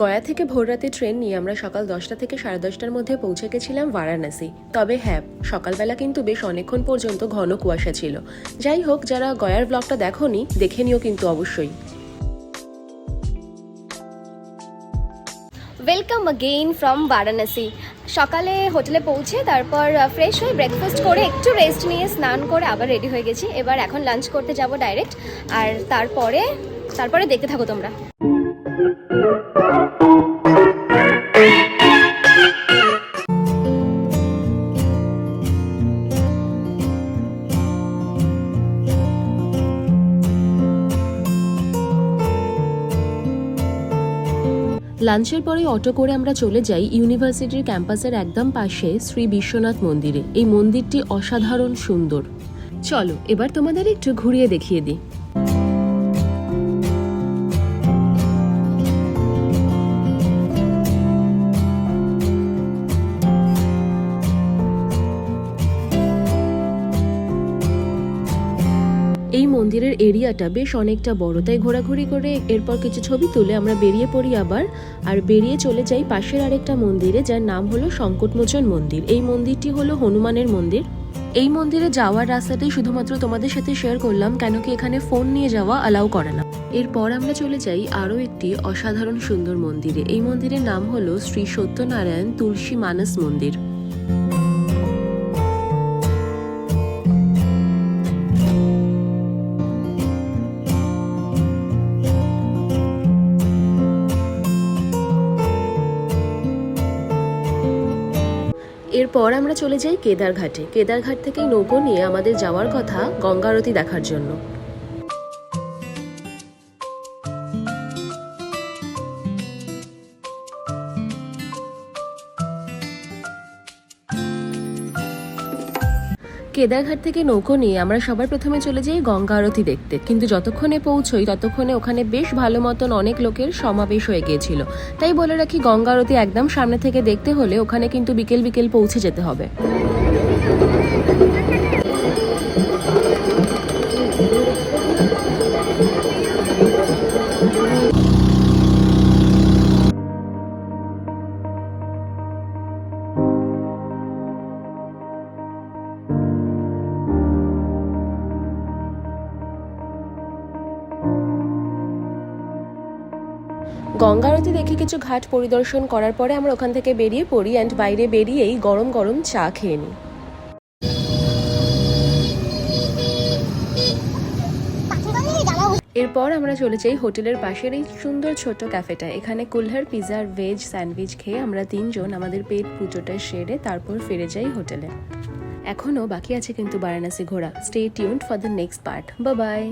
গয়া থেকে ভোররাতে ট্রেন নিয়ে আমরা সকাল দশটা থেকে সাড়ে দশটার মধ্যে পৌঁছে গেছিলাম বারাণসী। তবে হ্যাঁ সকালবেলা কিন্তু বেশ অনেকক্ষণ পর্যন্ত ঘন কুয়াশা ছিল। যাই হোক, যারা গয়ার ব্লগটা দেখোনি, দেখে নিও কিন্তু অবশ্যই। Welcome again from Varanasi. সকালে হোটেলে পৌঁছে তারপর ফ্রেশ হয়ে ব্রেকফাস্ট করে একটু রেস্ট নিয়ে স্নান করে আবার রেডি হয়ে গেছি। এবার এখন লাঞ্চ করতে যাব ডাইরেক্ট আর তারপরে তারপরে দেখতে থাকো তোমরা। লাঞ্চের পরে অটো করে আমরা চলে যাই ইউনিভার্সিটির ক্যাম্পাসের একদম পাশে শ্রী বিশ্বনাথ মন্দিরে। এই মন্দিরটি অসাধারণ সুন্দর। চলো, এবার তোমাদের একটু ঘুরিয়ে দেখিয়ে দিই। মন্দিরের এরিয়াটা বেশ অনেকটা বড়। তাই ঘোরাঘুরি করে এরপর কিছু ছবি তুলে আমরা বেরিয়ে পড়ি আবার। আর বেরিয়ে চলে যাই পাশের আরেকটা মন্দিরে যার নাম হলো সংকটমোচন মন্দির। এই মন্দিরটি হলো হনুমানের মন্দির। এই মন্দিরে যাওয়ার রাস্তাটাই শুধুমাত্র তোমাদের সাথে শেয়ার করলাম কেন কি এখানে ফোন নিয়ে যাওয়া অ্যালাউ করে না। এরপর আমরা চলে যাই আরও একটি অসাধারণ সুন্দর মন্দিরে। এই মন্দিরের নাম হলো শ্রী সত্যনারায়ণ তুলসী মানস মন্দির। এরপর আমরা চলে যাই কেদারঘাটে। কেদারঘাট থেকে নৌকো নিয়ে আমাদের যাওয়ার কথা গঙ্গারতি দেখার জন্য। কেদারঘাট থেকে নৌকো নিয়ে আমরা সবার প্রথমে চলে যাই গঙ্গা আরতি দেখতে। কিন্তু যতক্ষণে পৌঁছই, ততক্ষণে ওখানে বেশ ভালো মতন অনেক লোকের সমাবেশ হয়ে গিয়েছিল। তাই বলে রাখি, গঙ্গা আরতি একদম সামনে থেকে দেখতে হলে ওখানে কিন্তু বিকেল বিকেল পৌঁছে যেতে হবে। গঙ্গা আরতি দেখে কিছু ঘাট পরিদর্শন করার পরে আমরা ওখান থেকে বেরিয়ে পড়ি অ্যান্ড বাইরে বেরিয়েই গরম গরম চা খেয়ে নিই। এরপর আমরা চলে যাই হোটেলের পাশের এই সুন্দর ছোট ক্যাফেটা এখানে কুলহার পিজার ভেজ স্যান্ডউইচ খেয়ে আমরা তিনজন আমাদের পেট পুজোটা সেরে তারপর ফিরে যাই হোটেলে। এখনও বাকি আছে কিন্তু বারাণসী ঘোরা। Stay tuned for the next part বা বাই